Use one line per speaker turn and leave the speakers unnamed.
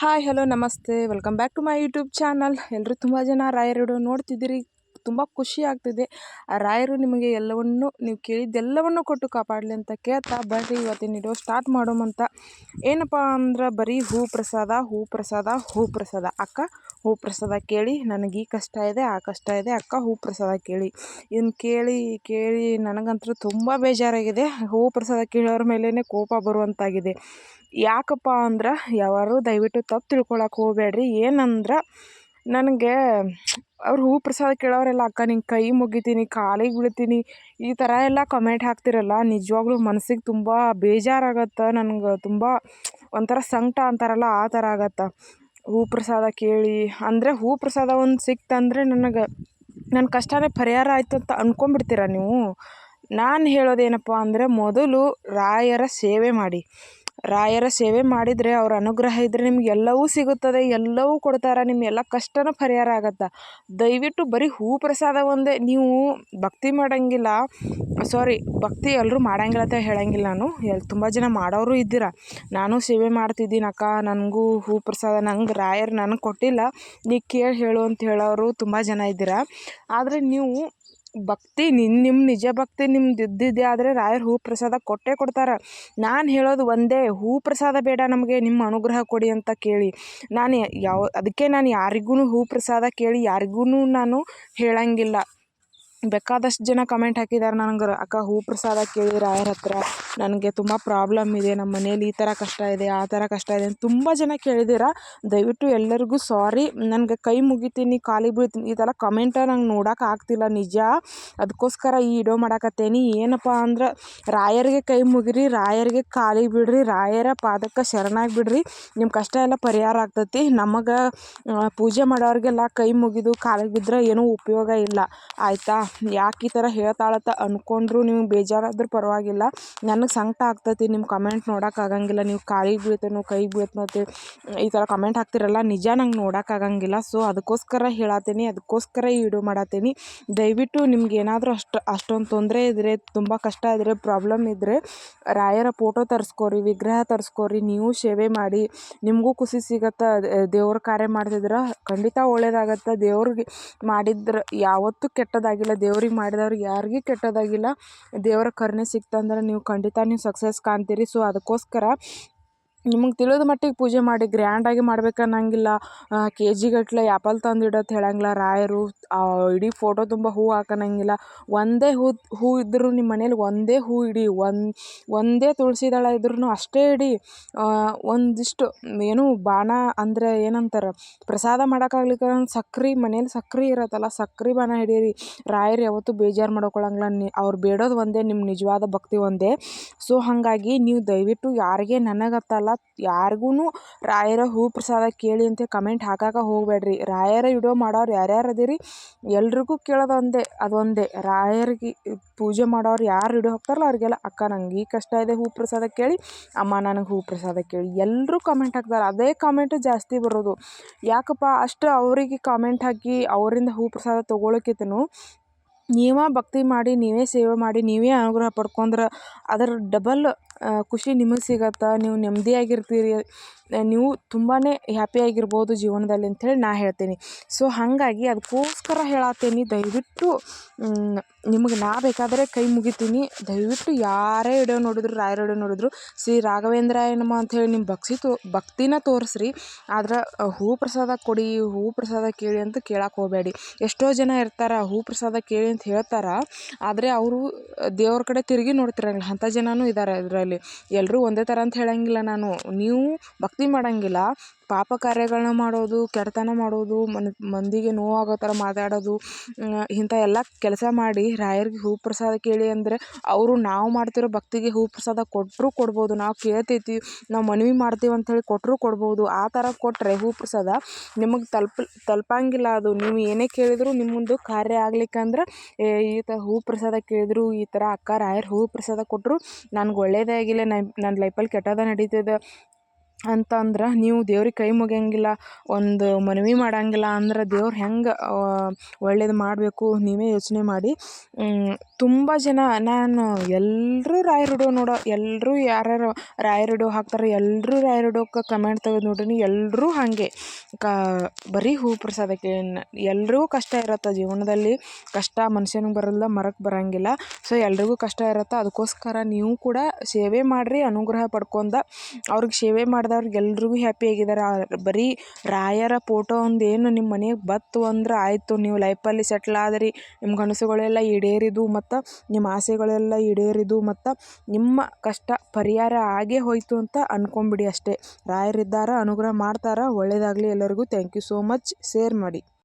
Hi hello ನಮಸ್ತೆ. Welcome back to my YouTube channel ಎಲ್ಲರೂ ತುಂಬ ಜನ ರಾಯರುಡು ವಿಡಿಯೋ ನೋಡ್ತಿದ್ದೀರಿ. ತುಂಬ ಖುಷಿ ಆಗ್ತಿದೆ. ಆ ರಾಯರು ನಿಮಗೆ ಎಲ್ಲವನ್ನು, ನೀವು ಕೇಳಿದ್ದೆಲ್ಲವನ್ನು ಕೊಟ್ಟು ಕಾಪಾಡಲಿ ಅಂತ ಕೇಳ್ತಾ ಬರ್ರಿ. ಇವತ್ತಿನ ವಿಡಿಯೋ ಸ್ಟಾರ್ಟ್ ಮಾಡೋಮಂತ ಏನಪ್ಪ ಅಂದ್ರೆ ಬರೀ ಹೂ ಪ್ರಸಾದ ಹೂ ಪ್ರಸಾದ ಹೂ ಪ್ರಸಾದ ಅಕ್ಕ ಹೂ ಪ್ರಸಾದ ಕೇಳಿ, ನನಗೆ ಈ ಕಷ್ಟ ಇದೆ, ಆ ಕಷ್ಟ ಇದೆ, ಅಕ್ಕ ಹೂ ಪ್ರಸಾದ ಕೇಳಿ. ಇದನ್ನು ಕೇಳಿ ಕೇಳಿ ನನಗಂತೂ ತುಂಬ ಬೇಜಾರಾಗಿದೆ. ಹೂ ಪ್ರಸಾದ ಕೇಳೋರ ಮೇಲೇ ಕೋಪ ಬರುವಂತಾಗಿದೆ. ಯಾಕಪ್ಪ ಅಂದ್ರೆ ಯಾರು ದಯವಿಟ್ಟು ತಪ್ಪು ತಿಳ್ಕೊಳಕ್ಕೆ ಹೋಗಬೇಡ್ರಿ ಏನಂದ್ರೆ, ನನಗೆ ಅವ್ರು ಹೂ ಪ್ರಸಾದ ಕೇಳೋರೆಲ್ಲ, ಅಕ್ಕ ನಿಂಗೆ ಕೈ ಮುಗಿತೀನಿ, ಕಾಲಿಗೆ ಬೀಳ್ತೀನಿ. ಈ ಥರ ಎಲ್ಲ ಕಮೆಂಟ್ ಹಾಕ್ತಿರಲ್ಲ, ನಿಜವಾಗ್ಲೂ ಮನಸ್ಸಿಗೆ ತುಂಬ ಬೇಜಾರಾಗತ್ತೆ, ನನಗೆ ತುಂಬ ಒಂಥರ ಸಂಕಟ ಅಂತಾರಲ್ಲ, ಆ ಥರ ಆಗತ್ತೆ. ಹೂ ಪ್ರಸಾದ ಕೇಳಿ. ಅಂದರೆ ಹೂ ಪ್ರಸಾದ ಒಂದು ಸಿಕ್ತಂದರೆ ನನಗೆ ನನ್ನ ಕಷ್ಟನೇ ಪರಿಹಾರ ಆಯಿತು ಅಂತ ಅಂದ್ಕೊಂಬಿಡ್ತೀರ ನೀವು? ನಾನು ಹೇಳೋದೇನಪ್ಪ ಅಂದರೆ ಮೊದಲು ರಾಯರ ಸೇವೆ ಮಾಡಿ. ರಾಯರ ಸೇವೆ ಮಾಡಿದರೆ ಅವ್ರ ಅನುಗ್ರಹ ಇದ್ದರೆ ನಿಮ್ಗೆ ಎಲ್ಲವೂ ಸಿಗುತ್ತದೆ, ಎಲ್ಲವೂ ಕೊಡ್ತಾರೆ ನಿಮ್ಮ ಎಲ್ಲ ಕಷ್ಟನೂ ಪರಿಹಾರ ಆಗತ್ತೆ. ದಯವಿಟ್ಟು ಬರೀ ಹೂ ಪ್ರಸಾದ ಒಂದೇ, ನೀವು ಭಕ್ತಿ ಮಾಡೋಂಗಿಲ್ಲ ಸಾರಿ ಭಕ್ತಿ ಎಲ್ಲರೂ ಮಾಡೋಂಗಿಲ್ಲ ಅಂತ ಹೇಳೋಂಗಿಲ್ಲ ನಾನು. ಎಲ್ಲಿ ತುಂಬ ಜನ ಮಾಡೋರು ಇದ್ದೀರ? ನಾನು ಸೇವೆ ಮಾಡ್ತಿದ್ದೀನಿ ಅಕ್ಕ ನನಗೂ ಹೂ ಪ್ರಸಾದ, ನಂಗೆ ರಾಯರು ನನಗೆ ಕೊಟ್ಟಿಲ್ಲ. ನೀ ಕೇಳಿ, ಹೇಳು ಅಂತ ಹೇಳೋರು ತುಂಬ ಜನ ಇದ್ದೀರ? ಆದರೆ ನೀವು ಭಕ್ತಿ ನಿನ್ನ ನಿಮ್ಮ ನಿಜ ಭಕ್ತಿ ನಿಮ್ದು ಇದ್ದಿದ್ದೆ ಆದರೆ ರಾಯರು ಹೂ ಪ್ರಸಾದ ಕೊಟ್ಟೇ ಕೊಡ್ತಾರೆ. ನಾನು ಹೇಳೋದು ಒಂದೇ ಹೂ ಪ್ರಸಾದ ಬೇಡ ನಮಗೆ ನಿಮ್ಮ ಅನುಗ್ರಹ ಕೊಡಿ ಅಂತ ಕೇಳಿ. ನಾನು ಯಾವ, ಅದಕ್ಕೆ ನಾನು ಯಾರಿಗೂ ಹೂ ಪ್ರಸಾದ ಕೇಳಿ ಯಾರಿಗೂ ನಾನು ಹೇಳೋಂಗಿಲ್ಲ. ಬೇಕಾದಷ್ಟು ಜನ ಕಮೆಂಟ್ ಹಾಕಿದ್ದಾರೆ ನನಗೆ ಅಕ್ಕ, ಹೂ ಪ್ರಸಾದ ಕೇಳಿ ರಾಯರ ಹತ್ರ ನನಗೆ ತುಂಬ ಪ್ರಾಬ್ಲಮ್ ಇದೆ. ನಮ್ಮ ಮನೇಲಿ ಈ ಥರ ಕಷ್ಟ ಇದೆ, ಆ ಥರ ಕಷ್ಟ ಇದೆ ತುಂಬ ಜನ ಕೇಳಿದ್ದೀರ ದಯವಿಟ್ಟು ಎಲ್ಲರಿಗೂ ಸಾರಿ ನನಗೆ ಕೈ ಮುಗಿತೀನಿ ಕಾಲಿಗೆ ಬೀಳ್ತೀನಿ. ಈ ಥರ ಕಮೆಂಟ ನಂಗೆ ನೋಡೋಕೆ ಆಗ್ತಿಲ್ಲ. ನಿಜ ಅದಕ್ಕೋಸ್ಕರ ಈ ವಿಡಿಯೋ ಮಾಡಾಕತ್ತೇನಿ. ಏನಪ್ಪ ಅಂದ್ರೆ, ರಾಯರಿಗೆ ಕೈ ಮುಗಿರಿ, ರಾಯರಿಗೆ ಕಾಲಿಗೆ ಬಿಡ್ರಿ, ರಾಯರ ಪಾದಕ್ಕೆ ಶರಣಾಗಿ ಬಿಡ್ರಿ. ನಿಮ್ಮ ಕಷ್ಟ ಎಲ್ಲ ಪರಿಹಾರ ಆಗ್ತೈತಿ. ನಮಗೆ ಪೂಜೆ ಮಾಡೋರಿಗೆಲ್ಲ ಕೈ ಮುಗಿದು ಕಾಲಿಗೆ ಬಿದ್ದರೆ ಏನೂ ಉಪಯೋಗ ಇಲ್ಲ. ಆಯಿತಾ? ಯಾಕೆ ಈ ಥರ ಹೇಳ್ತಾಳತ್ತ ಅಂದ್ಕೊಂಡ್ರು ನಿಮ್ಗೆ ಬೇಜಾರಾದ್ರೂ ಪರವಾಗಿಲ್ಲ. ನನಗೆ ಸಂಕಟ ಆಗ್ತೈತಿ ನಿಮ್ಮ ಕಮೆಂಟ್ ನೋಡೋಕ್ಕಾಗಂಗಿಲ್ಲ ನೀವು ಕಾಲಿಗೆ ಬೀಳ್ತೇನೋ, ಕೈಗೆ ಬೀಳ್ತನೋ ಈ ಥರ ಕಮೆಂಟ್ ಹಾಕ್ತಿರಲ್ಲ, ನಿಜ ನಂಗೆ ನೋಡೋಕ್ಕಾಗಂಗಿಲ್ಲ ಸೊ ಅದಕ್ಕೋಸ್ಕರ ಹೇಳತ್ತೀನಿ ಅದಕ್ಕೋಸ್ಕರ ಈ ವಿಡಿಯೋ ಮಾಡತ್ತೀನಿ ದಯವಿಟ್ಟು ನಿಮ್ಗೆ ಏನಾದರೂ ಅಷ್ಟು, ಅಷ್ಟೊಂದು ತೊಂದರೆ ಇದ್ದರೆ ತುಂಬ ಕಷ್ಟ ಇದ್ದರೆ ಪ್ರಾಬ್ಲಮ್ ಇದ್ದರೆ ರಾಯರ ಫೋಟೋ ತರಿಸ್ಕೋರಿ, ವಿಗ್ರಹ ತರಿಸ್ಕೊರಿ, ನೀವು ಸೇವೆ ಮಾಡಿ. ನಿಮಗೂ ಖುಷಿ ಸಿಗತ್ತೆ, ದೇವ್ರ ಕಾರ್ಯ ಮಾಡ್ತಿದ್ರೆ, ಖಂಡಿತ ಒಳ್ಳೇದಾಗತ್ತೆ. ದೇವ್ರಿಗೆ ಮಾಡಿದ್ರೆ ಯಾವತ್ತೂ ಕೆಟ್ಟದಾಗಿಲ್ಲ. ದೇವ್ರಿಗೆ ಮಾಡಿದವ್ರಿಗೆ ಯಾರಿಗೂ ಕೆಟ್ಟದಾಗಿಲ್ಲ. ದೇವರ ಕರುಣೆ ಸಿಕ್ತಂದ್ರೆ ನೀವು ಖಂಡಿತ ನೀವು ಸಕ್ಸಸ್ ಕಾಣ್ತೀರಿ. ಸೊ ಅದಕ್ಕೋಸ್ಕರ ನಿಮಗೆ ತಿಳಿದ ಮಟ್ಟಿಗೆ ಪೂಜೆ ಮಾಡಿ ಗ್ರ್ಯಾಂಡಾಗಿ ಮಾಡ್ಬೇಕು ಅನ್ನೋಂಗಿಲ್ಲ ಕೆ ಜಿಗಟ್ಟಲೆ ಆ್ಯಪಲ್ ತಂದು ಅಂತ ಹೇಳಂಗಿಲ್ಲ, ರಾಯರು ಇಡೀ ಫೋಟೋ ತುಂಬ ಹೂ ಹಾಕನಂಗಿಲ್ಲ. ಒಂದೇ ಹೂ ಹೂ ಇದ್ದರೂ ನಿಮ್ಮ ಮನೇಲಿ ಒಂದೇ ಹೂ ಇಡಿ, ಒಂದು, ಒಂದೇ ತುಳಸಿ ದಳ ಇದ್ರೂ ಅಷ್ಟೇ ಇಡಿ. ಒಂದಿಷ್ಟು ಏನು ಬಾಣ ಅಂದರೆ ಏನಂತಾರೆ, ಪ್ರಸಾದ ಮಾಡೋಕ್ಕಾಗ್ಲಿಕ್ಕೆ ಸಕ್ರೆ, ಮನೇಲಿ ಸಕ್ರೆ ಇರತ್ತಲ್ಲ, ಸಕ್ರೆ ಬಾಣ ಹಿಡೀರಿ. ರಾಯರು ಯಾವತ್ತೂ ಬೇಜಾರು ಮಾಡ್ಕೊಳ್ಳಂಗಿಲ್ಲ ನಿ, ಅವ್ರು ಬೇಡೋದು ಒಂದೇ ನಿಮ್ಮ ನಿಜವಾದ ಭಕ್ತಿ ಒಂದೇ. ಸೊ, ಹಾಗಾಗಿ ನೀವು ದಯವಿಟ್ಟು ಯಾರಿಗೆ ನನಗತ್ತಲ್ಲ ಯಾರಿಗೂ ರಾಯರ ಹೂ ಪ್ರಸಾದ ಕೇಳಿ ಅಂತ ಕಮೆಂಟ್ ಹಾಕಕ್ಕೆ ಹೋಗಬೇಡ್ರಿ. ರಾಯರ ವಿಡಿಯೋ ಮಾಡೋರು ಯಾರ್ಯಾರು ಅದೀರಿ? ಎಲ್ರಿಗೂ ಕೇಳೋದು ಒಂದೇ ಅದೊಂದೇ ರಾಯರಿಗೆ ಪೂಜೆ ಮಾಡೋರು ಯಾರು ವಿಡಿಯೋ ಹಾಕ್ತಾರಲ್ಲ ಅವ್ರಿಗೆಲ್ಲ ಅಕ್ಕ ನಂಗೆ ಈ ಕಷ್ಟ ಇದೆ ಹೂ ಪ್ರಸಾದ ಕೇಳಿ, ಅಮ್ಮ ನನಗೆ ಹೂ ಪ್ರಸಾದ ಕೇಳಿ. ಎಲ್ಲರೂ ಕಮೆಂಟ್ ಹಾಕ್ತಾರೆ, ಅದೇ ಕಾಮೆಂಟ್ ಜಾಸ್ತಿ ಬರೋದು. ಯಾಕಪ್ಪ, ಅಷ್ಟು ಅವರಿಗೆ ಕಾಮೆಂಟ್ ಹಾಕಿ ಅವರಿಂದ ಹೂ ಪ್ರಸಾದ ತೊಗೊಳಕ್ಕಿಂತನೂ ನೀವೇ ಭಕ್ತಿ ಮಾಡಿ, ನೀವೇ ಸೇವೆ ಮಾಡಿ, ನೀವೇ ಅನುಗ್ರಹ ಪಡ್ಕೊಂಡ್ರೆ ಅದರ ಡಬಲ್ ಖುಷಿ ನಿಮಗೆ ಸಿಗತ್ತೆ? ನೀವು ನೆಮ್ಮದಿಯಾಗಿರ್ತೀರಿ ನೀವು ತುಂಬಾ ಹ್ಯಾಪಿಯಾಗಿರ್ಬೋದು ಜೀವನದಲ್ಲಿ ಅಂಥೇಳಿ ನಾ ಹೇಳ್ತೀನಿ. ಸೊ ಹಾಗಾಗಿ ಅದಕ್ಕೋಸ್ಕರ ಹೇಳತ್ತೀನಿ ದಯವಿಟ್ಟು ನಿಮಗೆ ನಾ ಬೇಕಾದರೆ ಕೈ ಮುಗಿತೀನಿ. ದಯವಿಟ್ಟು ಯಾರೇ ವಿಡಿಯೋ ನೋಡಿದ್ರು, ರಾಯರ ವಿಡಿಯೋ ನೋಡಿದ್ರು, ಶ್ರೀ ರಾಘವೇಂದ್ರಾಯ ನಮಃ ಅಂಥೇಳಿ ನಿಮ್ಮ ಭಕ್ತಿ ತೋ, ಭಕ್ತಿನ ತೋರಿಸ್ರಿ. ಆದ್ರೆ ಹೂ ಪ್ರಸಾದ ಕೊಡಿ, ಹೂ ಪ್ರಸಾದ ಕೇಳಿ ಅಂತ ಕೇಳಕ್ಕೆ ಹೋಗಬೇಡಿ. ಎಷ್ಟೋ ಜನ ಇರ್ತಾರೆ, ಹೂ ಪ್ರಸಾದ ಕೇಳಿ ಅಂತ ಹೇಳ್ತಾರೆ. ಆದರೆ ಅವರು ದೇವ್ರ ಕಡೆ ತಿರುಗಿ ನೋಡ್ತಿರಂಗಿಲ್ಲ. ಅಂಥ ಜನನೂ ಇದ್ದಾರೆ ಇದರಲ್ಲಿ. ಎಲ್ಲರೂ ಒಂದೇ ಥರ ಅಂತ ಹೇಳಂಗಿಲ್ಲ ನಾನು. ನೀವು ಭಕ್ತಿ ಮಾಡೋಂಗಿಲ್ಲ. ಪಾಪ ಕಾರ್ಯಗಳನ್ನ ಮಾಡೋದು, ಕೆಟ್ಟತನ ಮಾಡೋದು, ಮನ್, ಮಂದಿಗೆ ನೋವಾಗೋ ಥರ ಮಾತಾಡೋದು ಇಂಥ ಎಲ್ಲ ಕೆಲಸ ಮಾಡಿ ರಾಯರಿಗೆ ಹೂ ಪ್ರಸಾದ ಕೇಳಿ ಅಂದರೆ ಅವರು ನಾವು ಮಾಡ್ತಿರೋ ಭಕ್ತಿಗೆ ಹೂ ಪ್ರಸಾದ ಕೊಟ್ಟರೂ ಕೊಡ್ಬೋದು. ನಾವು ಕೇಳ್ತೈತಿ, ನಾವು ಮನವಿ ಮಾಡ್ತೀವಿ ಅಂಥೇಳಿ ಕೊಟ್ಟರೂ ಕೊಡ್ಬೋದು. ಆ ಥರ ಕೊಟ್ಟರೆ ಹೂ ಪ್ರಸಾದ ನಿಮಗೆ ತಲುಪ, ತಲುಪಂಗಿಲ್ಲ ಅದು. ನೀವು ಏನೇ ಕೇಳಿದರೂ ನಿಮ್ಮೊಂದು ಮುಂದೆ ಕಾರ್ಯ ಆಗ್ಲಿಕ್ಕಂದ್ರೆ ಈ ಥರ ಹೂ ಪ್ರಸಾದ ಕೇಳಿದ್ರು ಈ ಥರ ಅಕ್ಕ ರಾಯರು ಹೂ ಪ್ರಸಾದ ಕೊಟ್ಟರು ನನಗೆ ಒಳ್ಳೇದೇ ಆಗಿಲ್ಲ ನನ್ನ ಲೈಫಲ್ಲಿ ಕೆಟ್ಟದ ನಡೀತದೆ. ಅಂತಂದ್ರೆ ನೀವು ದೇವ್ರಿಗೆ ಕೈ ಮುಗಿಯಂಗಿಲ್ಲ, ಒಂದು ಮನವಿ ಮಾಡಂಗಿಲ್ಲ ಅಂದ್ರೆ ದೇವ್ರು ಹೆಂಗೆ ಒಳ್ಳೇದು ಮಾಡಬೇಕು ನೀವೇ ಯೋಚನೆ ಮಾಡಿ. ತುಂಬ ಜನ ನಾನು ಎಲ್ಲರೂ ರಾಯರ ವಿಡಿಯೋ ನೋಡೋ ಎಲ್ಲರೂ ಯಾರ್ಯಾರು ರಾಯರ ವಿಡಿಯೋ ಹಾಕ್ತಾರೆ ಎಲ್ಲರೂ ರಾಯರ ಕಮೆಂಟ್ ತೆಗೆದು ನೋಡೀನಿ ಎಲ್ಲರೂ ಹಾಗೆ. ಕಾ, ಬರೀ ಹೂ ಪ್ರಸಾದಕ್ಕೆ ಎಲ್ರಿಗೂ ಕಷ್ಟ ಇರುತ್ತೆ ಜೀವನದಲ್ಲಿ, ಕಷ್ಟ ಮನುಷ್ಯನಿಗೆ ಬರಲ್ಲ ಮರಕ್ಕೆ ಬರೋಂಗಿಲ್ಲ. ಸೊ, ಎಲ್ರಿಗೂ ಕಷ್ಟ ಇರುತ್ತೆ, ಅದಕ್ಕೋಸ್ಕರ ನೀವು ಕೂಡ ಸೇವೆ ಮಾಡಿರಿ, ಅನುಗ್ರಹ ಪಡ್ಕೊಂಡ, ಅವ್ರಿಗೆ ಸೇವೆ ಮಾಡ್ದವ್ರಿಗೆ ಎಲ್ರಿಗೂ ಹ್ಯಾಪಿ ಆಗಿದ್ದಾರೆ. ಬರೀ ರಾಯರ ಫೋಟೋ ಒಂದು ಏನು ನಿಮ್ಮ ಮನೆಗೆ ಬತ್ತು ಅಂದ್ರೆ ಆಯಿತು. ನೀವು ಲೈಫಲ್ಲಿ ಸೆಟ್ಲ್ ಆದ್ರಿ. ನಿಮ್ಮ ಕನಸುಗಳೆಲ್ಲ ಈಡೇರಿದ್ದು ಮತ್ತು ನಿಮ್ಮ ಆಸೆಗಳೆಲ್ಲ ಈಡೇರಿದ್ದು ಮತ್ತು ನಿಮ್ಮ ಕಷ್ಟ ಪರಿಹಾರ ಆಗೇ ಹೋಯಿತು ಅಂತ ಅಂದ್ಕೊಂಬಿಡಿ ಅಷ್ಟೇ. ರಾಯರಿದ್ದಾರೆ, ಅನುಗ್ರಹ ಮಾಡ್ತಾರೆ. ಒಳ್ಳೆಯದಾಗಲಿ ಎಲ್ಲರಿಗೂ. Thank you so much share ಮಾಡಿ.